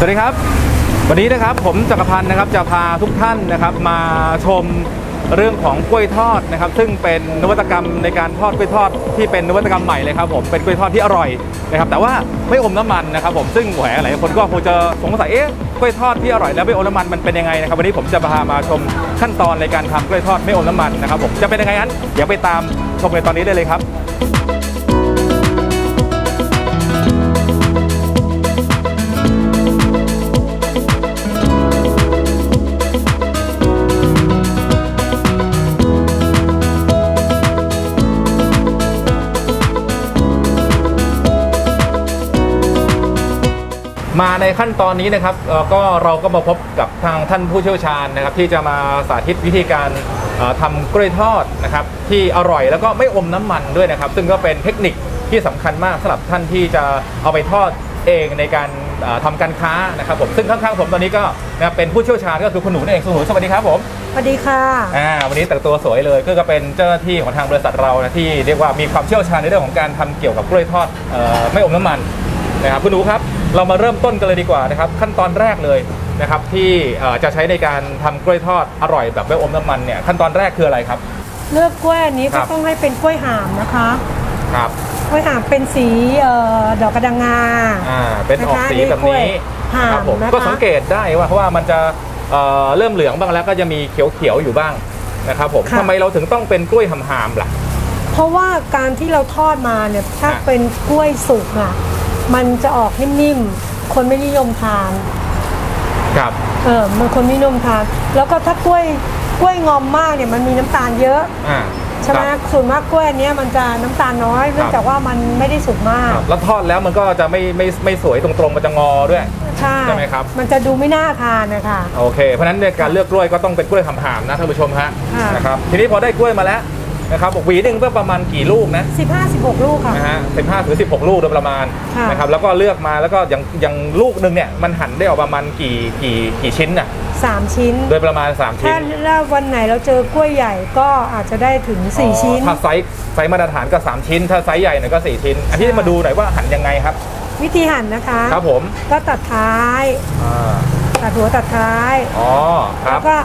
สวัสดีครับ วันนี้นะครับผมจักรพันธ์นะครับจะพาทุกท่านนะครับมาชมเรื่องของกล้วยทอดนะครับ ซึ่งเป็นนวัตกรรมในการทอดกล้วยทอดที่เป็นนวัตกรรมใหม่เลยครับผมเป็นกล้วยทอดที่อร่อยนะครับแต่ว่าไม่อมน้ำมันนะครับผมซึ่งแหมหลายคนก็คงจะสงสัยเอ๊ะกล้วยทอดที่อร่อยแล้วไม่อมน้ำมันมันเป็นยังไงนะครับวันนี้ผมจะพามาชมขั้นตอนในการทำกล้วยทอดไม่อมน้ำมันนะครับผมจะเป็นยังไงนั้นเดี๋ยวไปตามชมในตอนนี้ได้เลยครับ มาในขั้นตอนนี้นะครับเอ่อก็เราก็มาพบกับทางท่านผู้เชี่ยวชาญนะครับ ที่จะมาสาธิตวิธีการเอ่อทำกล้วยทอดนะครับ ที่อร่อยแล้วก็ไม่อมน้ำมันด้วยนะครับ ซึ่งก็เป็นเทคนิคที่สำคัญมากสำหรับท่านที่จะเอาไปทอดเองในการเอ่อทำการค้านะครับผมซึ่งข้างๆผมตอนนี้ก็นะครับเป็นผู้เชี่ยวชาญก็คือคุณหนูนั่นเองคุณหนูสวัสดีครับผมสวัสดีค่ะอ่าวันนี้แต่งตัวสวยเลยก็ก็เป็นเจ้าหน้าที่ของทางบริษัทเรานะที่เรียกว่ามีความเชี่ยวชาญในเรื่องของการทำเกี่ยวกับกล้วยทอดเอ่อไม่อมน้ำมันนะครับคุณหนูครับ เรามาเริ่มต้นกันเลยดีกว่านะครับขั้นตอนแรกเลยนะครับที่เอ่อจะใช้ในการทำกล้วยทอดอร่อยแบบไม่อมน้ำมันเนี่ยขั้นตอนแรกคืออะไรครับ เลือกกล้วยอันนี้ครัก็บต้องให้เป็นกล้วยหามนะคะครับกล้วยหามเป็นสีเอ่อดอกกระดังงาอ่าเป็นออกสีแบบนี้หามครับผมนะคะก็สังเกตได้ว่าเพราะว่ามันจะเอ่อเริ่มเหลืองบ้างแล้วก็จะมีเขียวๆอยู่บ้างนะครับผมค่ะทำไมเราถึงต้องเป็นกล้วยหามๆล่ะ เพราะว่าการที่เราทอดมาเนี่ยถ้าอะเป็นกล้วยสุกอะ มันจะออกนิ่มๆคนไม่นิยมทาน ครับ เออมันคนไม่นิยมทาน แล้วก็ถ้ากล้วยกล้วยงอมมากเนี่ยมันมีน้ำตาลเยอะอ่าใช่ไหมครับ ส่วนมากกล้วยอันเนี้ยมันจะน้ำตาลน้อยเนื่องจากว่ามันไม่ได้สุกมาก ครับแล้วทอดแล้วมันก็จะไม่ไม่ไม่สวยตรงๆ มันจะงอด้วย ใช่ใช่ไหมครับ มันจะดูไม่น่าทานนะคะ โอเค เพราะฉะนั้นเนี่ยการเลือกกล้วยก็ต้องเป็นกล้วยหำๆนะท่านผู้ชมฮะ ค่ะ นะครับ ทีนี้พอได้กล้วยมาแล้ว นะครับบอกหวีหนึ่งก็ประมาณกี่ลูกนะ15-16 ลูกค่ะ นะฮะสิบห้าถึงสิบหกลูกโดยประมาณค่ะ นะครับแล้วก็เลือกมาแล้วก็อย่างอย่างลูกหนึ่งเนี่ยมันหั่นได้ออกประมาณกี่กี่กี่ชิ้นน่ะสามชิ้น โดยประมาณ3ชิ้ถ้านถ้าวันไหนเราเจอกล้วยใหญ่ก็อาจจะได้ถึง 4 ชิ้น อ๋อถ้าไซส์ไซส์มาตรฐานก็3ชิ้น ถ้าไซส์ใหญ่หน่อยก็4ชิ้น อันที่ใช่มาดูหน่อยว่าหั่นยังไงครับ วิธีหั่นนะคะ ครับผมก็ตัดท้าย อ่าตัดหัวตัดท้าย อ๋อครัแล้บ วก็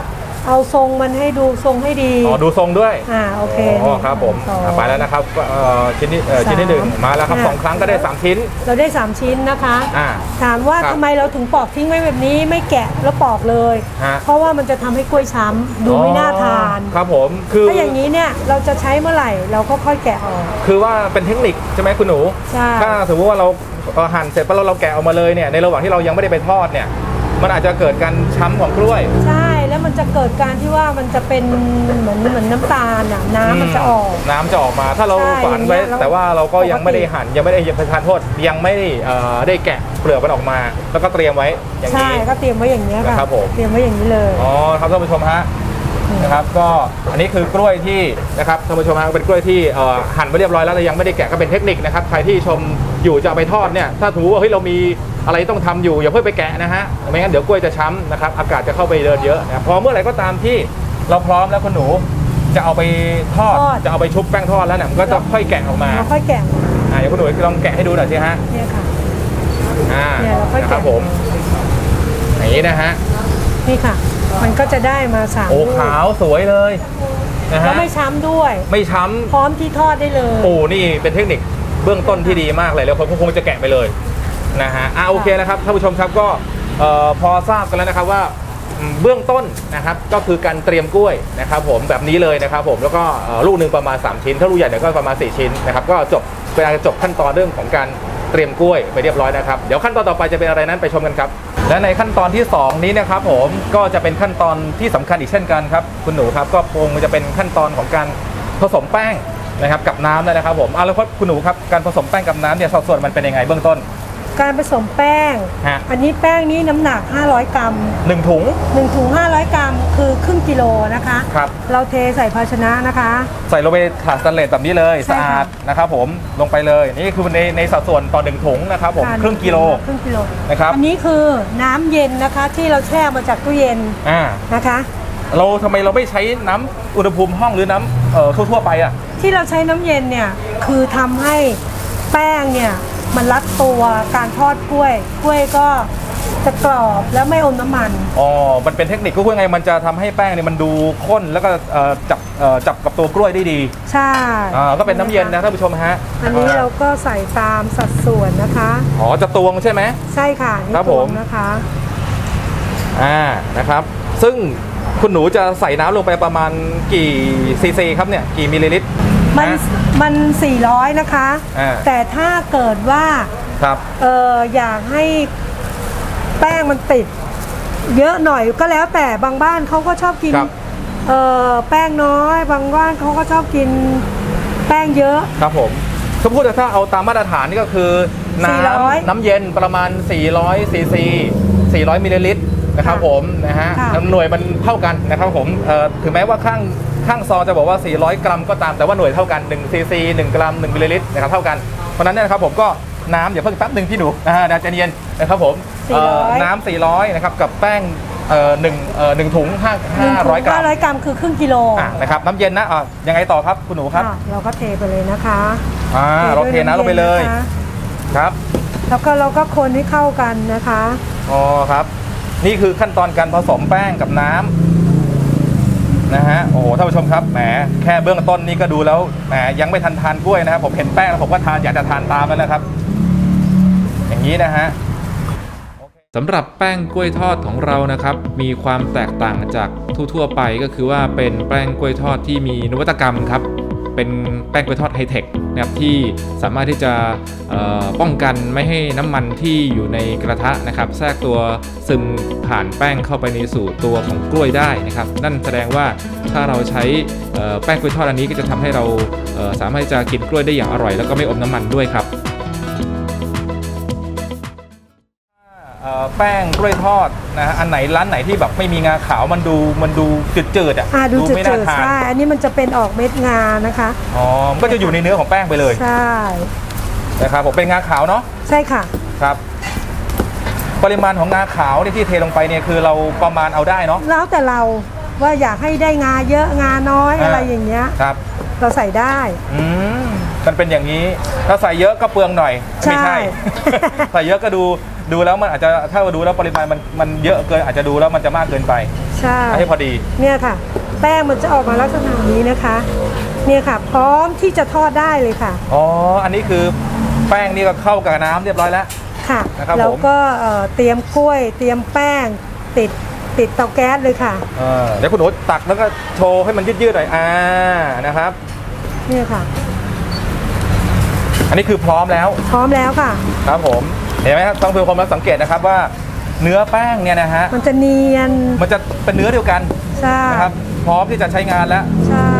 เอาทรงมันให้ดูทรงให้ดี อ๋อดูทรงด้วยอ่าโอเคอ๋อครับผมสองอะไปแล้วนะครับเอ่อชิ้นที่เอ่อสามชิ้นที่หนึ่งมาแล้วครับอะ สองครั้งก็ได้สามชิ้น เราได้ 3 ชิ้นนะคะ อ่า ถามว่าครับทำไมเราถึงปอกทิ้งไว้แบบนี้ไม่แกะแล้วปอกเลย ฮะ เพราะว่ามันจะทำให้กล้วยช้ำดูไม่น่าทานครับผมคือถ้าอย่างนี้เนี่ยเราจะใช้เมื่อไหร่เราก็ค่อยแกะออก คือว่าเป็นเทคนิคใช่ไหมคุณหนู ใช่ ถ้าสมมติว่าเราเอ่อหั่นเสร็จแล้วเราเราแกะออกมาเลยเนี่ยในระหว่างที่เรายังไม่ได้ไปทอดเนี่ย มันอาจจะเกิดการช้ำของกล้วย ใช่ แล้วมันจะเกิดการที่ว่ามันจะเป็นเหมือนเหมือนน้ำตาลอะน้ำมันจะออก น้ำจะออกมาถ้าเราใช่ฝันไว้อย่างเงี้ยเราแต่ว่าเราก็ยังปกติ ไม่ได้หั่นยังไม่ได้ยังประทานโทษยังไม่ได้เอ่อได้แกะเปลือกมันออกมา แล้วก็เตรียมไว้อย่างใช่นี้ ก็เตรียมไว้อย่างนี้ยค่ะนะครับผม เตรียมไว้อย่างนี้เลย อ๋อครับท่านผู้ชมฮะนะครับก็อันนี้คือกล้วยที่นะครับท่านผู้ชมฮะเป็นกล้วยที่เอ่อหั่นไปเรียบร้อยแล้วแต่ยังไม่ได้แกะก็เป็นเทคนิคนะครับใครที่ชมอยู่จะเอาไปทอดเนี่ยถ้าถือว่าเฮ้ยเรามี อะไรต้องทำอยู่อย่าเพิ่งไปแกะนะฮะไม่งั้นเดี๋ยวกล้วยจะช้ำนะครับอากาศจะเข้าไปเดินเยอะนะครับพอเมื่อไหร่ก็ตามที่เราพร้อมแล้วคุณหนูจะเอาไปทอดทอด จะเอาไปชุบแป้งทอดแล้วเนี่ยมันก็จะค่อยแกะออกมาเราค่อยแกะอ่าเดี๋ยวคุณหนูลองแกะให้ดูหน่อยสิฮะเนี่ยค่ะ อ่าเนี่ยเราค่อยนะแกะครับผมอย่างนี้นะฮะนี่ค่ะ มันก็จะได้มาสามโอ้ลูกขาวสวยเลยนะแล้ฮะวไม่ช้ำด้วย ไม่ช้ำ พร้อมที่ทอดได้เลย โอ้นี่เป็นเทคนิคเบื้องต้นที่ดีมากเลยแล้วผมคงจะแกะไปเลย นะฮะอ่าโอเคนะครับท่านผู้ชมครับก็พอทราบกันแล้วนะครับว่าเบื้องต้นนะครับก็คือการเตรียมกล้วยนะครับผมแบบนี้เลยนะครับผมแล้วก็ลูกหนึ่งประมาณ 3 ชิ้น ถ้าลูกใหญ่เนี่ยก็ประมาณ 4 ชิ้นนะครับก็จบเวลาจบขั้นตอนเรื่องของการเตรียมกล้วยไปเรียบร้อยนะครับเดี๋ยวขั้นตอนต่อไปจะเป็นอะไรนั้นไปชมกันครับ และในขั้นตอนที่ 2 นี้นะครับผมก็จะเป็นขั้นตอนที่สำคัญอีกเช่นกันครับคุณหนูครับก็คงจะเป็นขั้นตอนของการผสมแป้งนะครับกับน้ำแล้วนะครับผมเอาแล้วครับคุณหนูครับการผสมแป้งกับน้ำเนี่ยสัดส่วนมันเป็นยังไงเบื้องต้น การผสมแป้ง ฮะ อันนี้แป้งนี้น้ำหนัก 500 กรัมหนึ่งถุง 1ถุง500 กรัมคือครึ่งกิโลนะคะ ครับ เราเทใส่ภาชนะนะคะ ใส่ลงไปถาดสแตนเลสแบบนี้เลยใช่สะค่ะอาดนะครับผมลงไปเลยนี่คือในในสัดส่วนต่อหนึ่งถุงนะครับผมะครึ่งกิโล ครึ่งกิโลนะครับ อันนี้คือน้ำเย็นนะคะที่เราแช่มาจากตู้เย็นอ่านะคะ เราทำไมเราไม่ใช้น้ำอุณหภูมิห้องหรือน้ำเอ่อทั่วๆไปอะ ที่เราใช้น้ำเย็นเนี่ยคือทำให้แป้งเนี่ย มันรัดตัวการทอดกล้วยกล้วยก็จะกรอบแล้วไม่อมน้ำมัน อ๋อ มันเป็นเทคนิคก็คือไง มันจะทำให้แป้งเนี่ยมันดูข้นแล้วก็เอ่อจับเอ่อจับกับตัวกล้วยได้ดี ใช่อ่า ก็เป็นน้ำเย็นนะท่านผู้ชมฮะอันนี้เราก็ใส่ตามสัดส่วนนะคะ อ๋อ จะตวงใช่ไหม ใช่ค่ะนี่ครับผม ตวงนะคะ อ่า นะครับ ซึ่ง คุณหนูจะใส่น้ำลงไปประมาณกี่ซีซีครับเนี่ยกี่มิลลิลิตรมันนะ มัน 400 นะคะ อ่า แต่ถ้าเกิดว่าครับเอออยากให้แป้งมันติด เยอะหน่อยก็แล้วแต่บางบ้านเขาก็ชอบกินครับ เออแป้งน้อย บางบ้านเขาก็ชอบกินแป้งเยอะ ครับผมถ้าพูดถ้าเอาตามมาตรฐานนี่ก็คือน้400ำน้ำเย็นประมาณ 400ซีซี400มิลลิลิตร นะครับค่ะผมนะฮะค่ะหน่วยมันเท่ากันนะครับผมเอ่อถึงแม้ว่าข้างข้างซองจะบอกว่า 400 กรัมก็ตามแต่ว่าหน่วยเท่ากัน1ซีซี1กรัม1มิลลิลิตรนะครับเท่ากันเพราะฉะนั้นเนี่ยนะครับผมก็น้ำอย่าเพิ่งแป๊บหนึ่งพี่หนูนะฮะเดี๋ยวใจเย็นนะครับผมเอ่อ400 น้ำ400นะครับกับแป้งเอ่อหนึ่งเอ่อหนึ่งถุงห้าหนึ่งห้าถุร้อยงกรัม500กรัมคือครึ่งกิโลอะนะครับน้ำเย็นนะอะยังไงต่อครับคุณหนูครับอะเราก็เทไปเลยนะคะอ่าเราเทน้ำลงไปเลยทด้วยน้ำนนะคะครับแล้วก็เราก็คนให้เข้ากันนะคะ อ๋อครับ นี่คือขั้นตอนการผสมแป้งกับน้ำนะฮะโอ้โหท่านผู้ชมครับแหมแค่เบื้องต้นนี่ก็ดูแล้วแหมยังไม่ทันทานกล้วยนะครับ ผมเห็นแป้งแล้วผมก็ทานอยากจะทานตามแล้วนะครับ อย่างนี้นะฮะสำหรับแป้งกล้วยทอดของเรานะครับ มีความแตกต่างจากทั่วๆไปก็คือว่าเป็นแป้งกล้วยทอดที่มีนวัตกรรมครับ เป็นแป้งกล้วยทอดไฮเทคนะครับที่สามารถที่จะป้องกันไม่ให้น้ำมันที่อยู่ในกระทะนะครับแทรกตัวซึมผ่านแป้งเข้าไปในสู่ตัวของกล้วยได้นะครับ นั่นแสดงว่าถ้าเราใช้แป้งกล้วยทอดอันนี้ก็จะทำให้เราสามารถที่จะกินกล้วยได้อย่างอร่อย แล้วก็ไม่อมน้ำมันด้วยครับ แป้งกล้วยทอดนะฮะอันไหนร้านไหนที่แบบไม่มีงาขาวมันดูมันดูจืดๆอะอ่าดูจืไม่น่าดทาๆนใช่อันนี้มันจะเป็นออกเม็ดงานะคะอ๋อมันก็จะอยู่ในเนื้อของแป้งไปเลยใช่นะครับผมเป็นงาขาวเนาะใช่ค่ะ ครับ ปริมาณของงาขาวเนี่ยที่เทลงไปเนี่ยคือเราประมาณเอาได้เนาะ แล้วแต่เราว่าอยากให้ได้งาเยอะงาน้อยอ่า อะไรอย่างเงี้ย ครับเราใส่ได้ อืมมันเป็นอย่างนี้ ถ้าใส่เยอะก็เปลืองหน่อย ไม่ใช่ ใช่ ใส่เยอะก็ดู ดูแล้วมันอาจจะถ้าดูแล้วปริมาณมันมันเยอะเกินอาจจะดูแล้วมันจะมากเกินไปใช่ให้พอดี เนี่ยค่ะ แป้งมันจะออกมาลักษณะนี้นะคะ เนี่ยค่ะ พร้อมที่จะทอดได้เลยค่ะอ๋ออันนี้คือแป้งนี่ก็เข้ากับน้ำเรียบร้อยแล้วค่ะนะครับแล้วผมก็เอ่อเตรียมกล้วย เตรียมแป้งติดติดเตาแก๊สเลยค่ะเออเดี๋ยวคุณหนูตักแล้วก็โชว์ให้มันยืดๆหน่อยอ่านะครับเนี่ยค่ะ อันนี้คือพร้อมแล้ว พร้อมแล้วค่ะ ครับผม เห็นไหมครับต้องเพื่อความสังเกตนะครับว่าเนื้อแป้งเนี่ยนะฮะมันจะเนียน มันจะเป็นเนื้อเดียวกันใช่นะครับพร้อมที่จะใช้งานแล้ว ใช่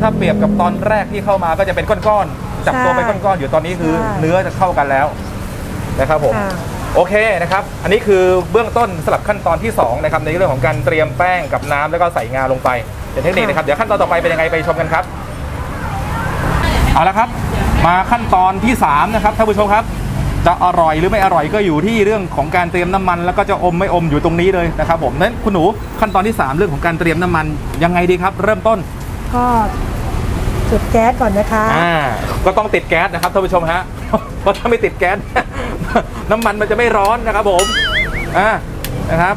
ถ้าเปรียบกับตอนแรกที่เข้ามาก็จะเป็นก้อนๆจับตัวใช่เป็นก้อนๆอยู่ตอนนี้คือใช่เนื้อจะเข้ากันแล้วนะครับผมค่ะโอเคนะครับ อันนี้คือเบื้องต้นสลับขั้นตอนที่2นะครับในเรื่องของการเตรียมแป้งกับน้ำแล้วก็ใส่งาลงไปเป็นเทคนิคนะครับ เดี๋ยวขั้นตอนต่อไปเป็นยังไงไปชมกันครับ เอาละครับ มาขั้นตอนที่3นะครับท่านผู้ชมครับ จะอร่อยหรือไม่อร่อยก็อยู่ที่เรื่องของการเตรียมน้ำมัน แล้วก็จะอมไม่อมอยู่ตรงนี้เลยนะครับผมนั้นคุณหนูขั้นตอนที่ 3 เรื่องของการเตรียมน้ำมันยังไงดีครับ เริ่มต้นก็จุดแก๊สก่อนนะคะอ่าก็ต้องติดแก๊สนะครับท่านผู้ชมฮะเพราะถ้าไม่ติดแก๊สน้ำมันมันจะไม่ร้อนนะครับผมอ่านะครับ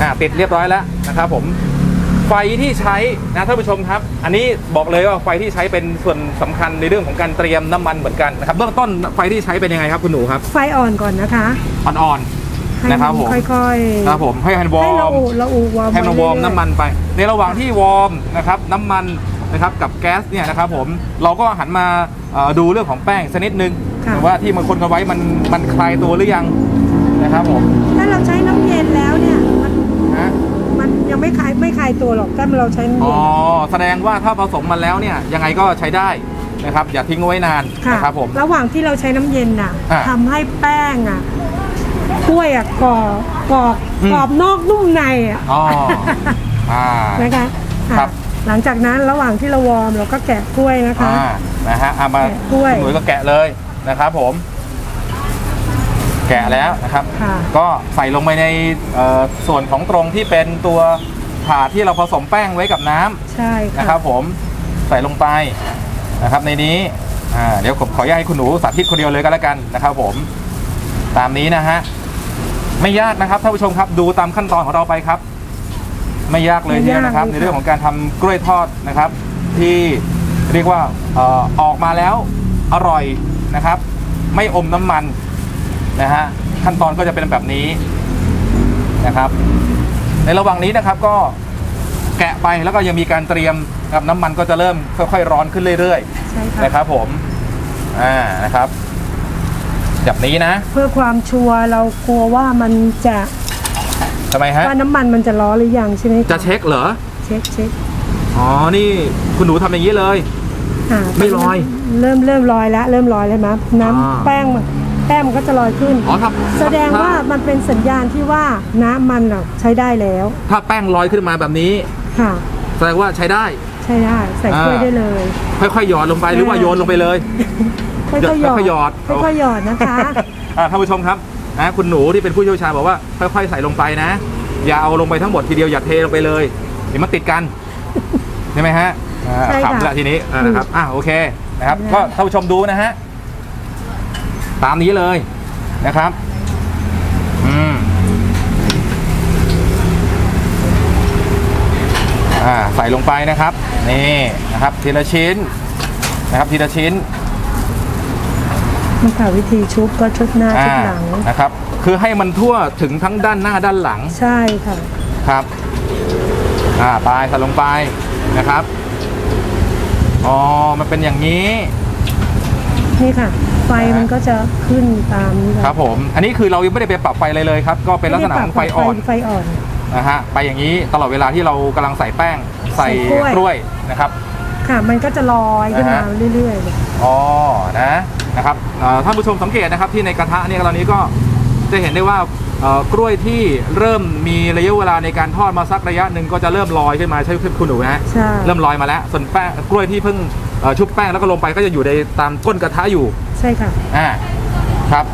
อ่าติดเรียบร้อยแล้วนะครับผม ไฟที่ใช้นะท่านผู้ชมครับ อันนี้บอกเลยว่าไฟที่ใช้เป็นส่วนสำคัญในเรื่องของการเตรียมน้ำมันเหมือนกันนะครับเบื้องต้นไฟที่ใช้เป็นยังไงครับคุณหนูครับ ไฟอ่อนก่อนนะคะอ่อนให้นะครับผมค่อยๆๆนะครับผมให้มันวอให้เราร์มอูเราอูวอร์มให้มันวอร์มไเยๆน้ำมันไป ในระหว่างที่วอร์มนะครับน้ำมันนะครับกับแก๊สเนี่ยนะครับผมเราก็หันมาเอ่อดูเรื่องของแป้งสักนิดนึงค่ะว่าที่มันคนกันไว้มันมันคลายตัวหรือยังนะครับผมถ้าเราใช้น้ำเย็นแล้วเนี่ยมันฮะมัน ยังไม่คลายไม่คลายตัวหรอกถ้าเราใช้น้ำอ๋เย็อน แสดงว่าถ้าผสมมันแล้วเนี่ยยังไงก็ใช้ได้นะครับ อย่าทิ้งเอาไว้นานค่ะนะครับผม ระหว่างที่เราใช้น้ำเย็นน่ะอะทำให้แป้งอะกล้วยอะกรอบกรอบอืม กรอบนอกนุ่มในอะอ๋ออ่า นะคะอะครับ หลังจากนั้นระหว่างที่เราวอร์มเราก็แกะกล้วยนะคะ อ่านะฮะเอามาแกะกล้วย คุณหนุ่ยก็แกะเลยนะครับผม แกะแล้วนะครับ ค่ะก็ใส่ลงไปในเอ่อส่วนของตรงที่เป็นตัวถาดที่เราผสมแป้งไว้กับน้ำ ใช่ค่ะนะครับผมใส่ลงไปนะครับในนี้อ่าเดี๋ยวผมขออนุญาตให้คุณหนูสาธิตคนเดียวเลยก็แล้วกันนะครับผมตามนี้นะฮะไม่ยากนะครับท่านผู้ชมครับดูตามขั้นตอนของเราไปครับ ไม่ยากเลยทีเดียวนะครับไม่ในยากเลยค่ะเรื่องของการทำกล้วยทอดนะครับ ที่เรียกว่าเอ่อออกมาแล้วอร่อยนะครับ ไม่อมน้ำมัน นะฮะขั้นตอนก็จะเป็นแบบนี้นะครับ ในระหว่างนี้นะครับก็แกะไปแล้วก็ยังมีการเตรียมครับน้ำมันก็จะเริ่มค่อยๆร้อนขึ้นเรื่อยใช่ๆ ค่ะนะครับผมอ่านะครับ แบบนี้นะเพื่อความชัวร์เรากลัวว่ามันจะทำไมฮะ ว่าน้ำมันมันจะร้อนหรือยังใช่ไหมคจะเช็คเหรอ เช็คเช็คอ๋อ นี่คุณหนูทำอย่างนี้เลย อ่าไม่ลอยเริ่มเริ่มลอยแล้วเริ่มลอยแล้วนะน้อ่าำแป้งมัน แป้งมันก็จะลอยขึ้น อ๋อถ้าแสดงว่ามันเป็นสัญญาณที่ว่าน้ำมันอะใช้ได้แล้ว ถ้าแป้งลอยขึ้นมาแบบนี้ ค่ะ แสดงว่าใช้ได้ ใช้ได้ใส่ถ้วยอ่า ได้เลยค่อยๆหยอดลงไปหรือว่าโยนลงไปเลย ค่อยๆหยอดค่อยๆหยอด ค่อยๆหยอดนะคะ อ่าท่านผู้ชมครับนะคุณหนูที่เป็นผู้เชี่ยวชาญบอกว่าค่อยๆใส่ลงไปนะ อย่าเอาลงไปทั้งหมดทีเดียวอย่าเทลงไปเลยเดี๋ยวมันติดกัน ใช่ไหมฮะอ่าใช่ค่ะขำละทีนี้อ่านะครับอ่าโอเคนะครับนะก็ท่านผู้ชมดูนะฮะ ตามนี้เลยนะครับ อืมอ่าใส่ลงไปนะครับ นี่นะครับ ทีละชิ้นนะครับทีละชิ้นนี่ค่ะวิธีชุบก็ชุบหน้าชุบหลังอ่านะครับ คือให้มันทั่วถึงทั้งด้านหน้าด้านหลังใช่ค่ะครับ อ่าปลายใส่ลงไปนะครับอ๋อมันเป็นอย่างนี้ นี่ค่ะ ไฟมันก็จะขึ้นตามนี้ครับผม อันนี้คือเรายังไม่ได้ไปปรับไฟเลยเลยครับ ก็เป็นลักษณะของไฟอ่อนไฟอ่อนนะฮะไปอย่างนี้ตลอดเวลาที่เรากำลังใส่แป้งใส่ใส่กล้วยกล้วยนะครับ ค่ะมันก็จะลอยขึ้นมานะฮะเรื่อยๆเลยอ๋อนะนะครับเอ่อท่านผู้ชมสังเกตนะครับที่ในกระทะเนี่ยตอนนี้ก็จะเห็นได้ว่าเอ่อกล้วยที่เริ่มมีระยะเวลาในการทอดมาสักระยะหนึ่งก็จะเริ่มลอยขึ้นมาใช่ไหมคุณหนูนะฮะใช่เริ่มลอยมาแล้วส่วนแป้งกล้วยที่เพิ่งเอ่อ ชุบแป้งแล้วก็ลงไปก็จะอยู่ในตามก้นกระทะอยู่ใช่ค่ะ อ่าครับ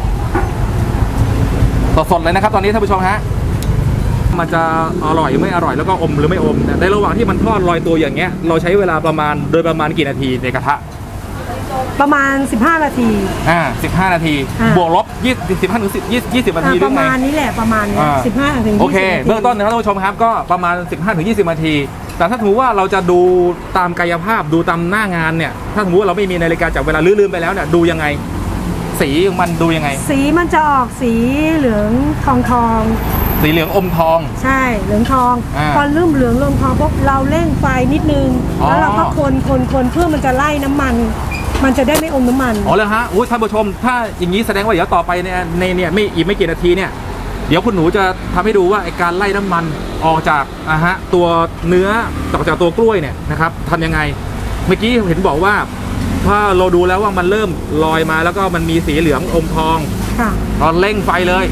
สดๆเลยนะครับ ตอนนี้ท่านผู้ชมฮะมันจะอร่อยไม่อร่อยแล้วก็อมหรือไม่อมเนี่ยในระหว่างที่มันทอดลอยตัวอย่างเงี้ย เราใช้เวลาประมาณโดยประมาณกี่นาทีในกระทะ ประมาณ 15 นาที อ่า15 นาที อ่า บวกลบ20 15ถึง10 20นาทีอ่าหปรือระไง มาณนี้แหละประมาณเนี้ยอ่า สิบห้าถึงโอยี่เคสิบนาทีเบื้องต้นนะครับท่านผู้ชมครับก็ประมาณ 15ถึง20นาที แต่ถ้าสมมติว่าเราจะดูตามกายภาพดูตามหน้างานเนี่ย ถ้าสมมติว่าเราไม่มีนาฬิกาจับเวลาลืมๆไปแล้วเนี่ยดูยังไง สีของมันดูยังไง สีมันจะออกสีเหลืองทองทองสีเหลืองอมทอง ใช่เหลืองทองอ่าพอเริ่มเหลืองเริ่มทองปุ๊บเราเร่งไฟนิดนึง อ๋อ แล้วเราก็คนคนคนเพื่อมันจะไล่น้ำมัน มันจะได้ไม่อมน้ำมัน อ๋อเลยฮะอุ้ยท่านผู้ชม ถ้าอย่างนี้แสดงว่าเดี๋ยวต่อไปเนี่ยในเนี่ยไม่อีกไม่กี่นาทีเนี่ย เดี๋ยวคุณหนูจะทำให้ดูว่าไอการไล่น้ำมันออกจากอะฮะตัวเนื้อออกจากตัวกล้วยเนี่ยนะครับทำยังไง เมื่อกี้เห็นบอกว่าถ้าเราดูแล้วว่ามันเริ่มลอยมาแล้วก็มันมีสีเหลืองอมทองค่ะตอนเร่งไฟเลย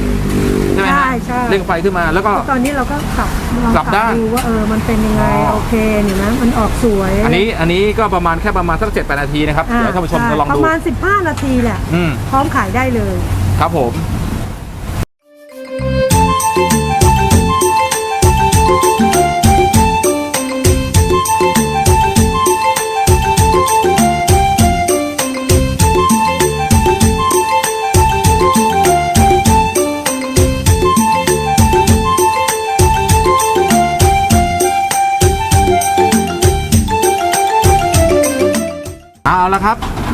ใช่ไหมฮะใช่ใช่เร่งไฟขึ้นมาแล้วก็ตอนนี้เราก็ขับลองกลับด้านดูว่าเออมันเป็นยังไงอ๋อโอเคนี่นะมันออกสวย อันนี้อันนี้ก็ประมาณแค่ประมาณสักเจ็ดแปดนาทีนะครับอ่เดี๋ยวท่านผู้ชมใจะลองปดูระมาณ15นาทีแหละอืมพร้อมขายได้เลย ครับผม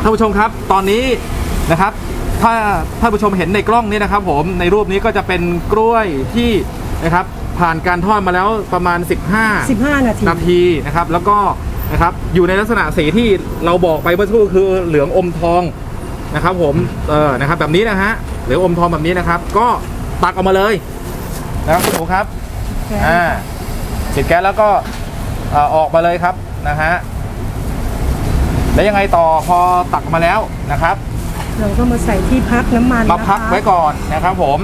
ท่านผู้ชมครับ ตอนนี้นะครับ ถ้าท่านผู้ชมเห็นในกล้องนี้นะครับ ผมในรูปนี้ก็จะเป็นกล้วยที่นะครับ ผ่านการทอดมาแล้วประมาณ 15 15 นาที นาทีนะครับ แล้วก็นะครับอยู่ในลักษณะสีที่เราบอกไปเมื่อสักครู่คือเหลืองอมทองนะครับ ผมเออนะครับแบบนี้นะฮะเหลืองอมทองแบบนี้นะครับ ก็ตักออกมาเลยนะครับคุณหนูครับอ่าปิดแก๊สแล้วก็เอ่อออกมาเลยครับนะฮะ แล้วยังไงต่อพอตักมาแล้วนะครับ เราก็มาใส่ที่พักน้ำมันมาพักนะคะไว้ก่อนนะครับผม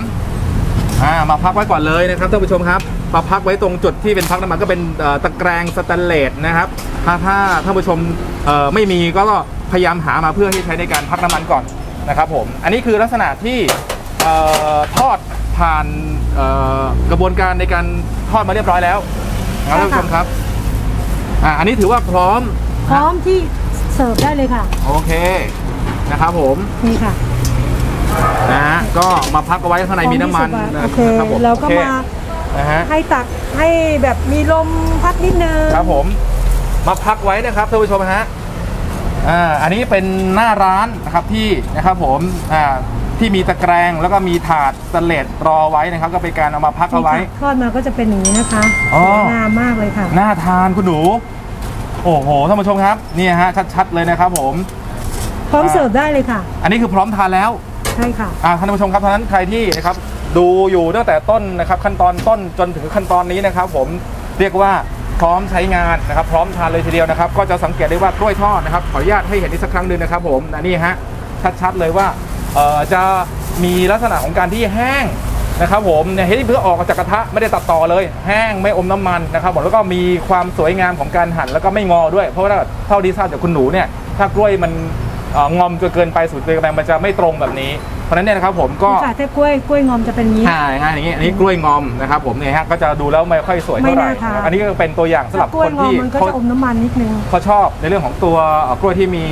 อ่ามาพักไว้ก่อนเลยนะครับท่านผู้ชมครับมาพักไว้ตรงจุดที่เป็นพักน้ำมันก็เป็นเอ่อตะแกรงสแตนเลสนะครับ ถ้าถ้าท่านผู้ชมเอ่อไม่มีก็พยายามหามาเพื่อที่ใช้ในการพักน้ำมันก่อนนะครับผมอันนี้คือลักษณะที่เอ่อทอดผ่านเอ่อกระบวนการในการทอดมาเรียบร้อยแล้วนะครับท่านผู้ชมครับอ่าอันนี้ถือว่าพร้อม พร้อมที่ เสิร์ฟได้เลยค่ะ โอเคนะครับผมนี่ค่ะนะฮะก็มาพักเอาไว้ข้างในมีน้ำมันของนะโอเคครับผมแล้วก็โอเคมานะฮะให้ตักให้แบบมีลมพัดนิดนึงครับผม มาพักไว้นะครับท่านผู้ชมฮะอ่าอันนี้เป็นหน้าร้านนะครับที่นะครับผมอ่าที่มีตะแกรงแล้วก็มีถาดสเลดรอไว้นะครับ ก็เป็นการเอามาพักเอาไว้ นี่ค่ะทอดมาก็จะเป็นอย่างนี้นะคะอ๋อสวยงามมากเลยค่ะ น่าทานคุณหนู โอ้โหท่านผู้ชมครับนี่ฮะชัดๆเลยนะครับผมพร้อมเสิร์ฟได้เลยค่ะ อันนี้คือพร้อมทานแล้วใช่ค่ะอ่าท่านผู้ชมครับท่านั้นใครที่นะครับดูอยู่ตั้งแต่ต้นนะครับขั้นตอนต้นจนถึงขั้นตอนนี้นะครับ ผมเรียกว่าพร้อมใช้งานนะครับ พร้อมทานเลยทีเดียวนะครับ ก็จะสังเกตได้ว่ากล้วยทอดนะครับขออนุญาตให้เห็นอีกสักครั้งหนึ่งนะครับ ผมนะนี่ฮะชัดๆเลยว่าเอ่อจะมีลักษณะของการที่แห้ง นะครับผมเนี่ยเห็นเพื่อออกมาจากกระทะไม่ได้ตัดต่อเลย แห้งไม่อมน้ำมันนะครับผมแล้วก็มีความสวยงามของการหั่นแล้วก็ไม่งอด้วย เพราะว่าเท่าที่ทราบจากคุณหนูเนี่ยถ้ากล้วยมันเอ่องอมจนเกินไปสูตรเกลือมันจะไม่ตรงแบบนี้เพราะฉะนั้นเนี่ยนะครับผมก็นี่ค่ะถ้ากล้วยกล้วยงอมจะเป็นอย่างนี้ใช่ฮะอย่างนี้อันนี้กล้วยงอมนะครับผมเนี่ยฮะก็จะดูแล้วไม่ค่อยสวยเท่าไหร่ไม่น่าทานนะครับอันนี้ก็เป็นตัวอย่างสำหรับถ้ากล้ควยนงอมที่มันก็เขาจะอมน้ำมันนิดนึงเขาชอบในเรื่องของตัวเอ่อกล้วยที่มี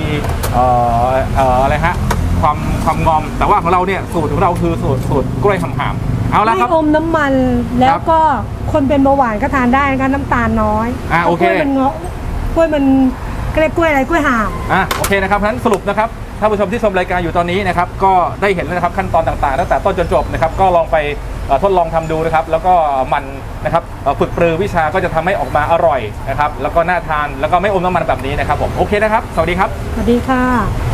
เอ่อเอ่ออะไรฮะ ความความงอม แต่ว่าของเราเนี่ยสูตรของเราคือสูตรสูตรกล้วยหำๆเอาละไม่ครับอมน้ำมันแล้วก็คนเป็นเบาหวานก็ทานได้นะคะน้ำตาลน้อยอะพราะโอเคกล้วยมันเงาะกล้วยมันเกล็ดกล้วยอะไรกล้วยห่ามอะโอเคนะครับเพราะฉะนั้นสรุปนะครับท่านผู้ชมที่ชมรายการอยู่ตอนนี้นะครับก็ได้เห็นแล้วนะครับขั้นตอนต่างๆตั้งแต่ต้นจนจบนะครับก็ลองไปเอ่อทดลองทำดูนะครับ แล้วก็หมันนะครับเอ่อฝึกปรือวิชาก็จะทำให้ออกมาอร่อยนะครับแล้วก็น่าทานแล้วก็ไม่อมน้ำมันแบบนี้นะครับผมโอเคนะครับ สวัสดีครับ สวัสดีค่ะ